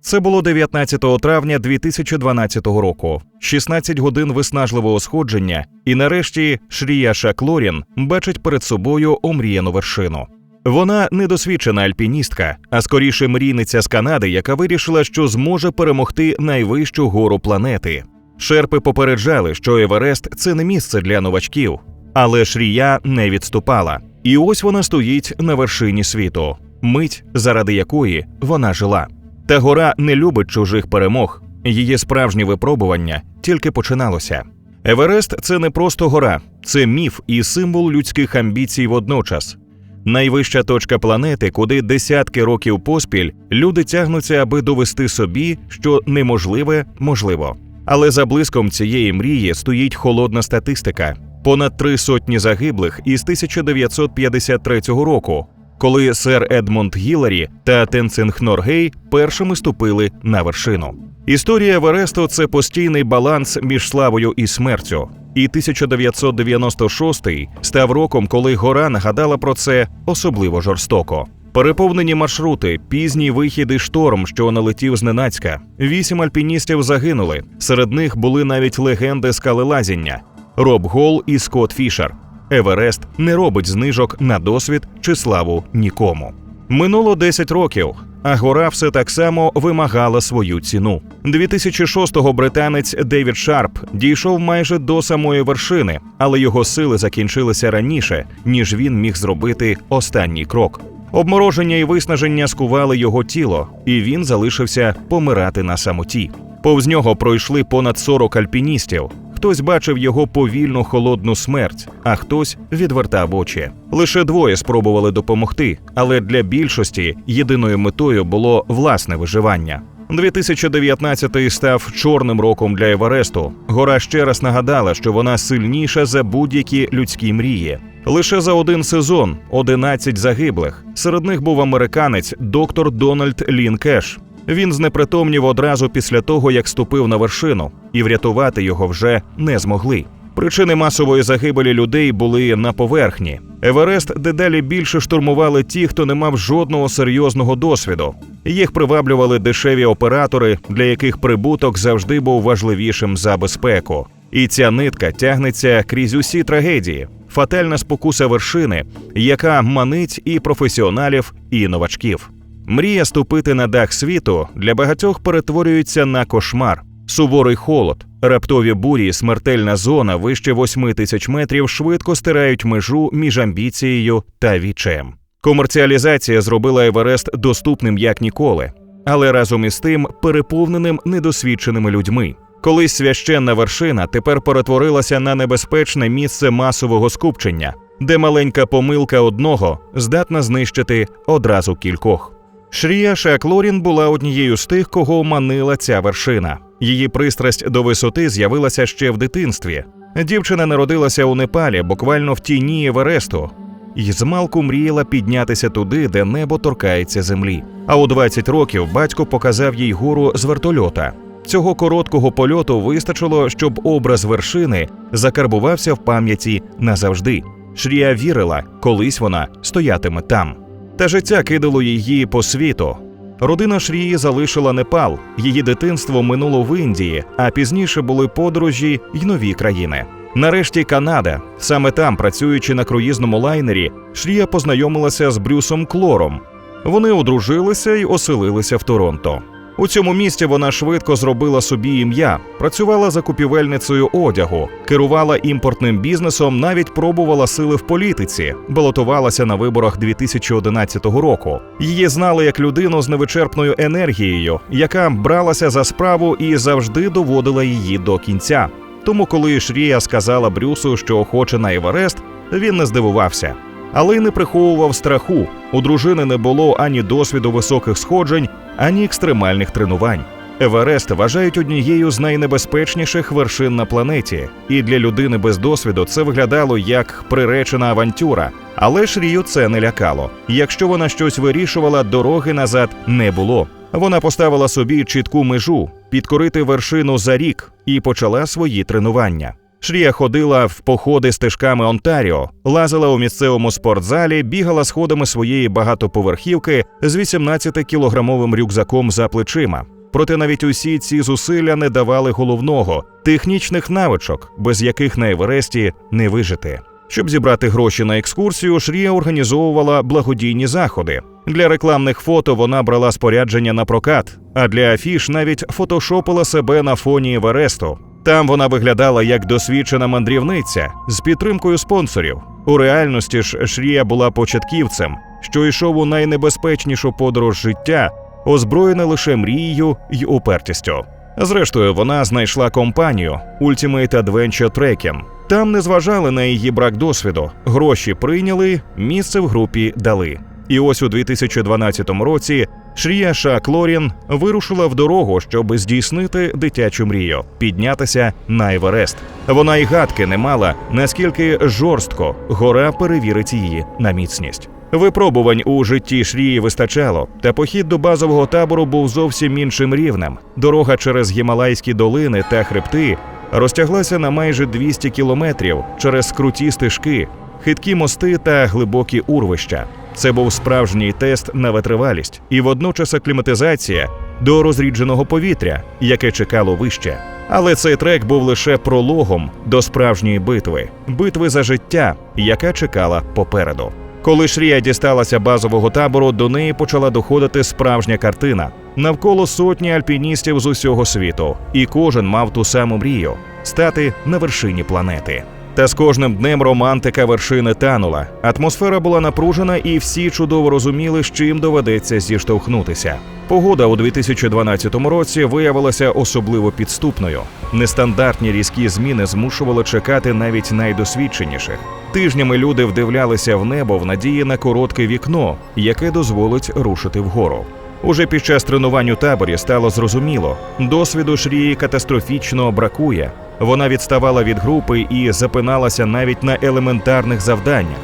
Це було 19 травня 2012 року. 16 годин виснажливого сходження, і нарешті Шрія Шаклорін бачить перед собою омріяну вершину. Вона недосвідчена альпіністка, а скоріше мрійниця з Канади, яка вирішила, що зможе перемогти найвищу гору планети. Шерпи попереджали, що Еверест це не місце для новачків, але Шрія не відступала. І ось вона стоїть на вершині світу, мить, заради якої вона жила. Та гора не любить чужих перемог. Її справжнє випробування тільки починалося. Еверест це не просто гора, це міф і символ людських амбіцій водночас. Найвища точка планети, куди десятки років поспіль люди тягнуться, аби довести собі, що неможливе можливо. Але за блиском цієї мрії стоїть холодна статистика: понад три сотні загиблих із 1953 року, коли сер Едмонд Гіларі та Тенцинг Норгей першими ступили на вершину. Історія Евересту – це постійний баланс між славою і смертю. І 1996 став роком, коли гора нагадала про це особливо жорстоко. Переповнені маршрути, пізній вихід і шторм, що налетів зненацька. Вісім альпіністів загинули. Серед них були навіть легенди скалелазіння Роб Гол і Скотт Фішер. Еверест не робить знижок на досвід чи славу нікому. Минуло 10 років, а гора все так само вимагала свою ціну. 2006-го британець Девід Шарп дійшов майже до самої вершини, але його сили закінчилися раніше, ніж він міг зробити останній крок. Обмороження і виснаження скували його тіло, і він залишився помирати на самоті. Повз нього пройшли понад 40 альпіністів. Хтось бачив його повільну холодну смерть, а хтось відвертав очі. Лише двоє спробували допомогти, але для більшості єдиною метою було власне виживання. 2019 став чорним роком для Евересту. Гора ще раз нагадала, що вона сильніша за будь-які людські мрії. Лише за один сезон 11 загиблих. Серед них був американець доктор Дональд Лін Кеш. Він знепритомнів одразу після того, як ступив на вершину, і врятувати його вже не змогли. Причини масової загибелі людей були на поверхні. Еверест дедалі більше штурмували ті, хто не мав жодного серйозного досвіду. Їх приваблювали дешеві оператори, для яких прибуток завжди був важливішим за безпеку. І ця нитка тягнеться крізь усі трагедії. Фатальна спокуса вершини, яка манить і професіоналів, і новачків. Мрія ступити на дах світу для багатьох перетворюється на кошмар. Суворий холод, раптові бурі, смертельна зона вище 8 тисяч метрів швидко стирають межу між амбіцією та відчаєм. Комерціалізація зробила Еверест доступним як ніколи, але разом із тим переповненим недосвідченими людьми. Колись священна вершина тепер перетворилася на небезпечне місце масового скупчення, де маленька помилка одного здатна знищити одразу кількох. Шрія Шаклорін була однією з тих, кого манила ця вершина. Її пристрасть до висоти з'явилася ще в дитинстві. Дівчина народилася у Непалі, буквально в тіні Евересту, і змалку мріяла піднятися туди, де небо торкається землі. А у 20 років батько показав їй гору з вертольота. Цього короткого польоту вистачило, щоб образ вершини закарбувався в пам'яті назавжди. Шрія вірила, колись вона стоятиме там. Та життя кидало її по світу. Родина Шрії залишила Непал, її дитинство минуло в Індії, а пізніше були подорожі й нові країни. Нарешті Канада. Саме там, працюючи на круїзному лайнері, Шрія познайомилася з Брюсом Клором. Вони одружилися й оселилися в Торонто. У цьому місті вона швидко зробила собі ім'я, працювала закупівельницею одягу, керувала імпортним бізнесом, навіть пробувала сили в політиці, балотувалася на виборах 2011 року. Її знали як людину з невичерпною енергією, яка бралася за справу і завжди доводила її до кінця. Тому, коли Шрія сказала Брюсу, що хоче на Еверест, він не здивувався. Але й не приховував страху. У дружини не було ані досвіду високих сходжень, ані екстремальних тренувань. Еверест вважають однією з найнебезпечніших вершин на планеті, і для людини без досвіду це виглядало як приречена авантюра. Але Шрію це не лякало. Якщо вона щось вирішувала, дороги назад не було. Вона поставила собі чітку межу підкорити вершину за рік і почала свої тренування. Шрія ходила в походи стежками Онтаріо, лазила у місцевому спортзалі, бігала сходами своєї багатоповерхівки з 18-кілограмовим рюкзаком за плечима. Проте навіть усі ці зусилля не давали головного технічних навичок, без яких на Евересті не вижити. Щоб зібрати гроші на екскурсію, Шрія організовувала благодійні заходи. Для рекламних фото вона брала спорядження на прокат, а для афіш навіть фотошопила себе на фоні Евересту. Там вона виглядала як досвідчена мандрівниця з підтримкою спонсорів. У реальності ж Шрія була початківцем, що йшов у найнебезпечнішу подорож життя, озброєна лише мрією й упертістю. Зрештою, вона знайшла компанію Ultimate Adventure Trekking. Там не зважали на її брак досвіду, гроші прийняли, місце в групі дали. І ось у 2012 році Шрія Ша Клорін вирушила в дорогу, щоб здійснити дитячу мрію піднятися на Еверест. Вона й гадки не мала, наскільки жорстко гора перевірить її на міцність. Випробувань у житті Шрії вистачало, та похід до базового табору був зовсім іншим рівнем. Дорога через гімалайські долини та хребти розтяглася на майже 200 кілометрів через круті стежки, хиткі мости та глибокі урвища. Це був справжній тест на витривалість і водночас акліматизація до розрідженого повітря, яке чекало вище. Але цей трек був лише прологом до справжньої битви битви за життя, яка чекала попереду. Коли Шрія дісталася базового табору, до неї почала доходити справжня картина. Навколо сотні альпіністів з усього світу, і кожен мав ту саму мрію стати на вершині планети. Та з кожним днем романтика вершини танула. Атмосфера була напружена, і всі чудово розуміли, з чим доведеться зіштовхнутися. Погода у 2012 році виявилася особливо підступною. Нестандартні різкі зміни змушували чекати навіть найдосвідченіших. Тижнями люди вдивлялися в небо в надії на коротке вікно, яке дозволить рушити вгору. Уже під час тренувань у таборі стало зрозуміло, досвіду Шрії катастрофічно бракує. Вона відставала від групи і запиналася навіть на елементарних завданнях.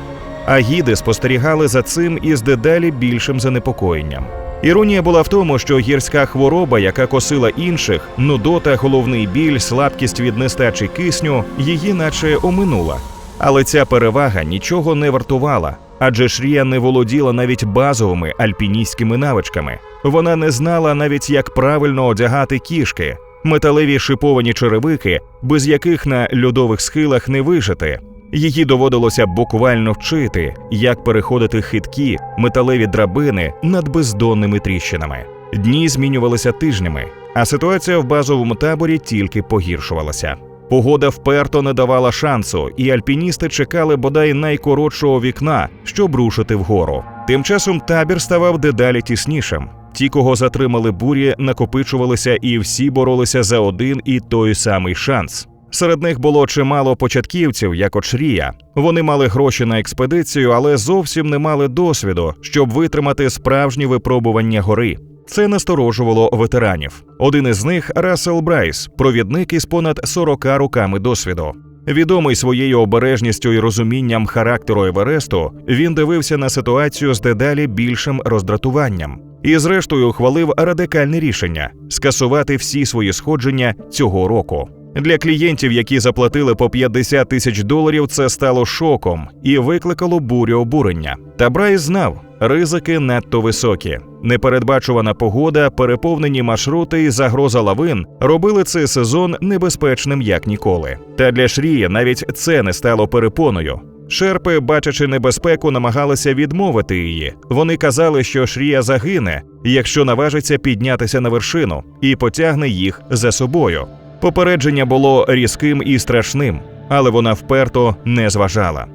А гіди спостерігали за цим із дедалі більшим занепокоєнням. Іронія була в тому, що гірська хвороба, яка косила інших, нудота, головний біль, слабкість від нестачі кисню, її наче оминула. Але ця перевага нічого не вартувала, адже Шрія не володіла навіть базовими альпіністськими навичками. Вона не знала навіть, як правильно одягати кішки, металеві шиповані черевики, без яких на льодових схилах не вижити. Її доводилося буквально вчити, як переходити хиткі металеві драбини над бездонними тріщинами. Дні змінювалися тижнями, а ситуація в базовому таборі тільки погіршувалася. Погода вперто не давала шансу, і альпіністи чекали бодай найкоротшого вікна, щоб рушити вгору. Тим часом табір ставав дедалі тіснішим. Ті, кого затримали бурі, накопичувалися і всі боролися за один і той самий шанс. Серед них було чимало початківців, як от Шрія. Вони мали гроші на експедицію, але зовсім не мали досвіду, щоб витримати справжні випробування гори. Це насторожувало ветеранів. Один із них Рассел Брайс, провідник із понад 40 роками досвіду. Відомий своєю обережністю і розумінням характеру Евересту, він дивився на ситуацію з дедалі більшим роздратуванням і, зрештою, ухвалив радикальне рішення скасувати всі свої сходження цього року. Для клієнтів, які заплатили по 50 тисяч доларів, це стало шоком і викликало бурю обурення. Та Брайс знав, ризики надто високі. Непередбачувана погода, переповнені маршрути і загроза лавин робили цей сезон небезпечним як ніколи. Та для Шрії навіть це не стало перепоною. Шерпи, бачачи небезпеку, намагалися відмовити її. Вони казали, що Шрія загине, якщо наважиться піднятися на вершину, і потягне їх за собою. Попередження було різким і страшним, але вона вперто не зважала.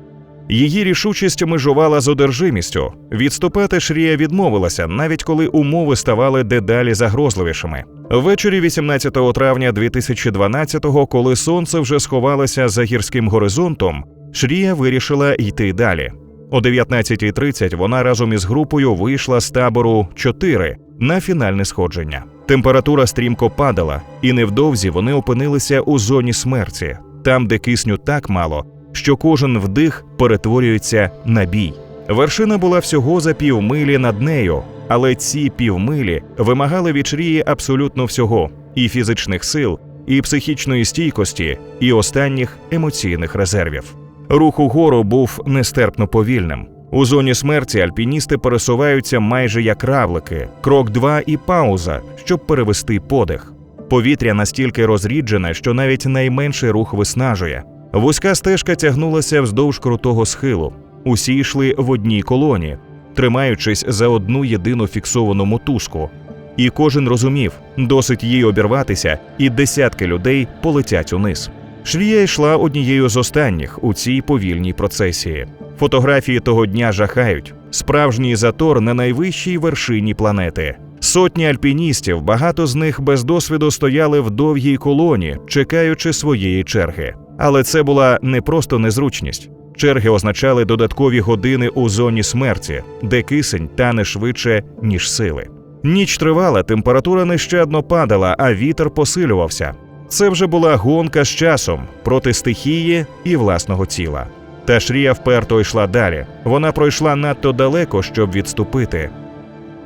Її рішучість межувала з одержимістю. Відступати Шрія відмовилася, навіть коли умови ставали дедалі загрозливішими. Ввечері 18 травня 2012-го, коли сонце вже сховалося за гірським горизонтом, Шрія вирішила йти далі. О 19.30 вона разом із групою вийшла з табору 4 на фінальне сходження. Температура стрімко падала, і невдовзі вони опинилися у зоні смерті, там, де кисню так мало, що кожен вдих перетворюється на бій. Вершина була всього за півмилі над нею, але ці півмилі вимагали від Шрії абсолютно всього: і фізичних сил, і психічної стійкості, і останніх емоційних резервів. Рух угору був нестерпно повільним. У зоні смерті альпіністи пересуваються майже як равлики, крок два і пауза, щоб перевести подих. Повітря настільки розріджене, що навіть найменший рух виснажує. Вузька стежка тягнулася вздовж крутого схилу. Усі йшли в одній колоні, тримаючись за одну єдину фіксовану мотузку. І кожен розумів, досить їй обірватися, і десятки людей полетять униз. Швія йшла однією з останніх у цій повільній процесії. Фотографії того дня жахають. Справжній затор на найвищій вершині планети. Сотні альпіністів, багато з них без досвіду стояли в довгій колоні, чекаючи своєї черги. Але це була не просто незручність. Черги означали додаткові години у зоні смерті, де кисень тане швидше, ніж сили. Ніч тривала, температура нещадно падала, а вітер посилювався. Це вже була гонка з часом проти стихії і власного тіла. Та Шрія вперто йшла далі. Вона пройшла надто далеко, щоб відступити.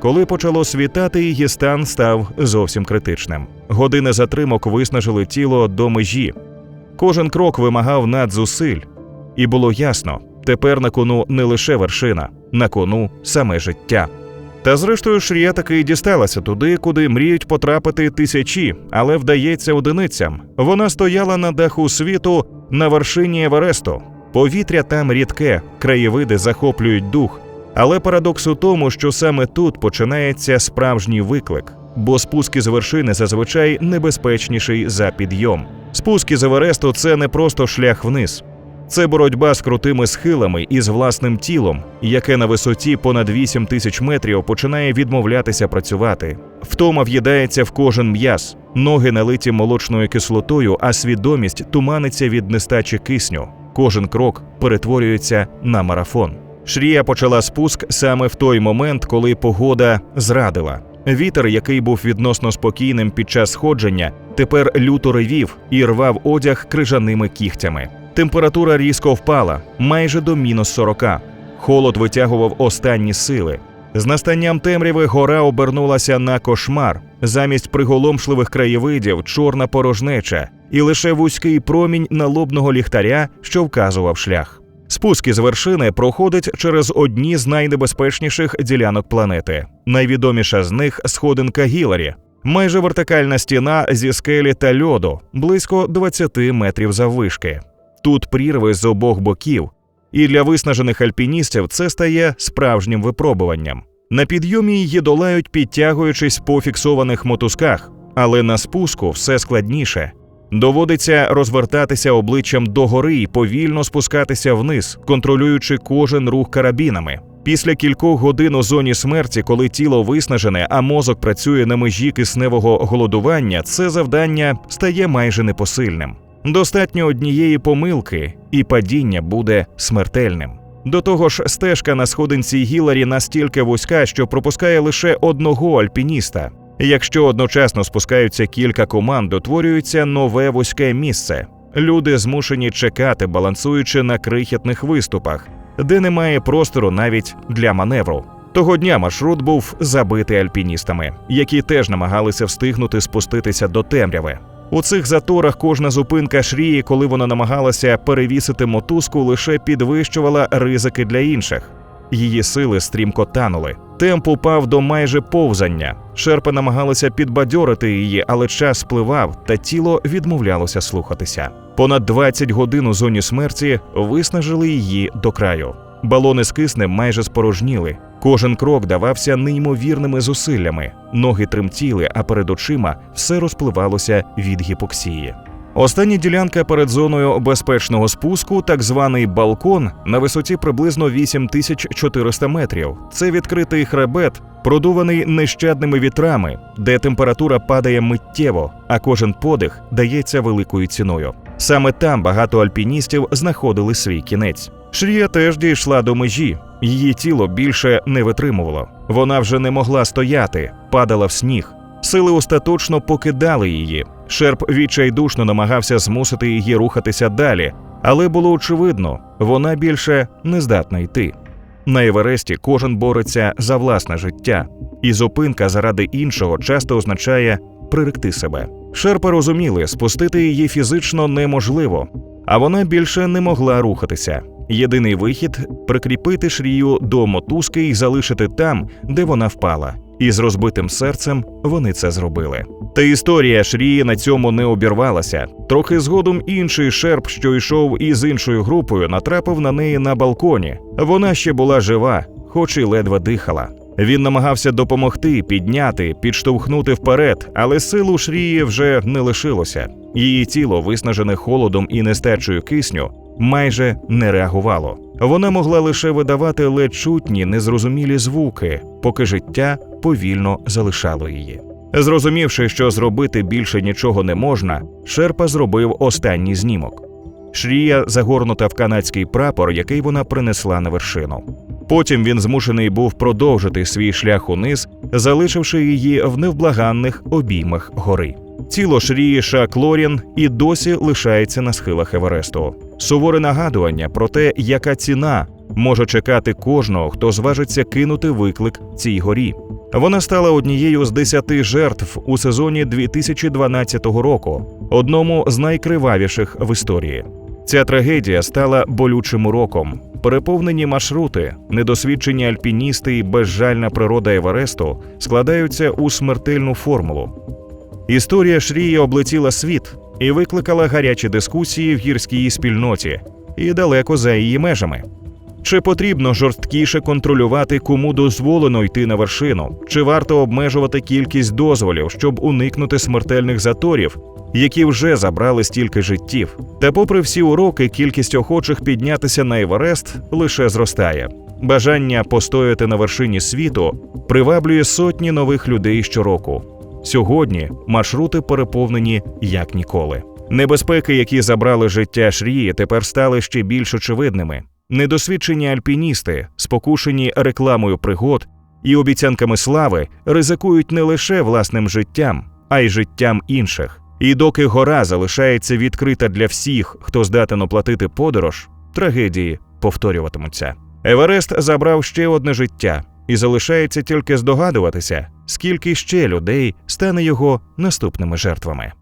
Коли почало світати, її стан став зовсім критичним. Години затримок виснажили тіло до межі. Кожен крок вимагав надзусиль, і було ясно, тепер на кону не лише вершина, на кону саме життя. Та зрештою Шрія таки дісталася туди, куди мріють потрапити тисячі, але вдається одиницям. Вона стояла на даху світу на вершині Евересту. Повітря там рідке, краєвиди захоплюють дух. Але парадокс у тому, що саме тут починається справжній виклик, бо спуски з вершини зазвичай небезпечніший за підйом. Спуски з Евересту це не просто шлях вниз. Це боротьба з крутими схилами і з власним тілом, яке на висоті понад 8 тисяч метрів починає відмовлятися працювати. Втома в'їдається в кожен м'яз, ноги налиті молочною кислотою, а свідомість туманиться від нестачі кисню. Кожен крок перетворюється на марафон. Шрія почала спуск саме в той момент, коли погода зрадила. Вітер, який був відносно спокійним під час сходження, тепер люто ревів і рвав одяг крижаними кігтями. Температура різко впала майже до мінус 40. Холод витягував останні сили. З настанням темряви гора обернулася на кошмар. Замість приголомшливих краєвидів чорна порожнеча, і лише вузький промінь налобного ліхтаря, що вказував шлях. Спуски з вершини проходять через одні з найнебезпечніших ділянок планети. Найвідоміша з них сходинка Гіларі, майже вертикальна стіна зі скелі та льоду, близько 20 метрів заввишки. Тут прірви з обох боків, і для виснажених альпіністів це стає справжнім випробуванням. На підйомі її долають, підтягуючись по фіксованих мотузках, але на спуску все складніше. Доводиться розвертатися обличчям догори і повільно спускатися вниз, контролюючи кожен рух карабінами. Після кількох годин у зоні смерті, коли тіло виснажене, а мозок працює на межі кисневого голодування, це завдання стає майже непосильним. Достатньо однієї помилки, і падіння буде смертельним. До того ж, стежка на сходинці Гіларі настільки вузька, що пропускає лише одного альпініста. Якщо одночасно спускаються кілька команд, утворюється нове вузьке місце. Люди змушені чекати, балансуючи на крихітних виступах, де немає простору навіть для маневру. Того дня маршрут був забитий альпіністами, які теж намагалися встигнути спуститися до темряви. У цих заторах кожна зупинка шрії, коли вона намагалася перевісити мотузку, лише підвищувала ризики для інших. Її сили стрімко танули. Темп упав до майже повзання. Шерпи намагалися підбадьорити її, але час спливав, та тіло відмовлялося слухатися. Понад 20 годин у зоні смерті виснажили її до краю. Балони з киснем майже спорожніли. Кожен крок давався неймовірними зусиллями. Ноги тремтіли, а перед очима все розпливалося від гіпоксії. Остання ділянка перед зоною безпечного спуску, так званий балкон, на висоті приблизно 8400 метрів. Це відкритий хребет, продуваний нещадними вітрами, де температура падає миттєво, а кожен подих дається великою ціною. Саме там багато альпіністів знаходили свій кінець. Шрія теж дійшла до межі. Її тіло більше не витримувало. Вона вже не могла стояти, падала в сніг. Сили остаточно покидали її. Шерп відчайдушно намагався змусити її рухатися далі, але було очевидно, вона більше не здатна йти. На Евересті кожен бореться за власне життя, і зупинка заради іншого часто означає приректи себе. Шерпи розуміли, спустити її фізично неможливо, а вона більше не могла рухатися. Єдиний вихід прикріпити шрію до мотузки і залишити там, де вона впала. І з розбитим серцем вони це зробили. Та історія Шрії на цьому не обірвалася. Трохи згодом інший шерп, що йшов із іншою групою, натрапив на неї на балконі. Вона ще була жива, хоч і ледве дихала. Він намагався допомогти, підняти, підштовхнути вперед, але сил у Шрії вже не лишилося. Її тіло, виснажене холодом і нестачею кисню, майже не реагувало. Вона могла лише видавати ледь чутні, незрозумілі звуки, поки життя повільно залишало її. Зрозумівши, що зробити більше нічого не можна, Шерпа зробив останній знімок. Шрія загорнута в канадський прапор, який вона принесла на вершину. Потім він змушений був продовжити свій шлях униз, залишивши її в невблаганних обіймах гори. Тіло Шрії Ша Клорін і досі лишається на схилах Евересту. Суворе нагадування про те, яка ціна може чекати кожного, хто зважиться кинути виклик цій горі. Вона стала однією з десяти жертв у сезоні 2012 року, одному з найкривавіших в історії. Ця трагедія стала болючим уроком. Переповнені маршрути, недосвідчені альпіністи і безжальна природа Евересту складаються у смертельну формулу. Історія Шрії облетіла світ і викликала гарячі дискусії в гірській спільноті і далеко за її межами. Чи потрібно жорсткіше контролювати, кому дозволено йти на вершину? Чи варто обмежувати кількість дозволів, щоб уникнути смертельних заторів, які вже забрали стільки життів? Та, попри всі уроки, кількість охочих піднятися на Еверест лише зростає. Бажання постояти на вершині світу приваблює сотні нових людей щороку. Сьогодні маршрути переповнені як ніколи. Небезпеки, які забрали життя Шрії, тепер стали ще більш очевидними. Недосвідчені альпіністи, спокушені рекламою пригод і обіцянками слави, ризикують не лише власним життям, а й життям інших. І доки гора залишається відкрита для всіх, хто здатен оплатити подорож, трагедії повторюватимуться. Еверест забрав ще одне життя, і залишається тільки здогадуватися, скільки ще людей стане його наступними жертвами.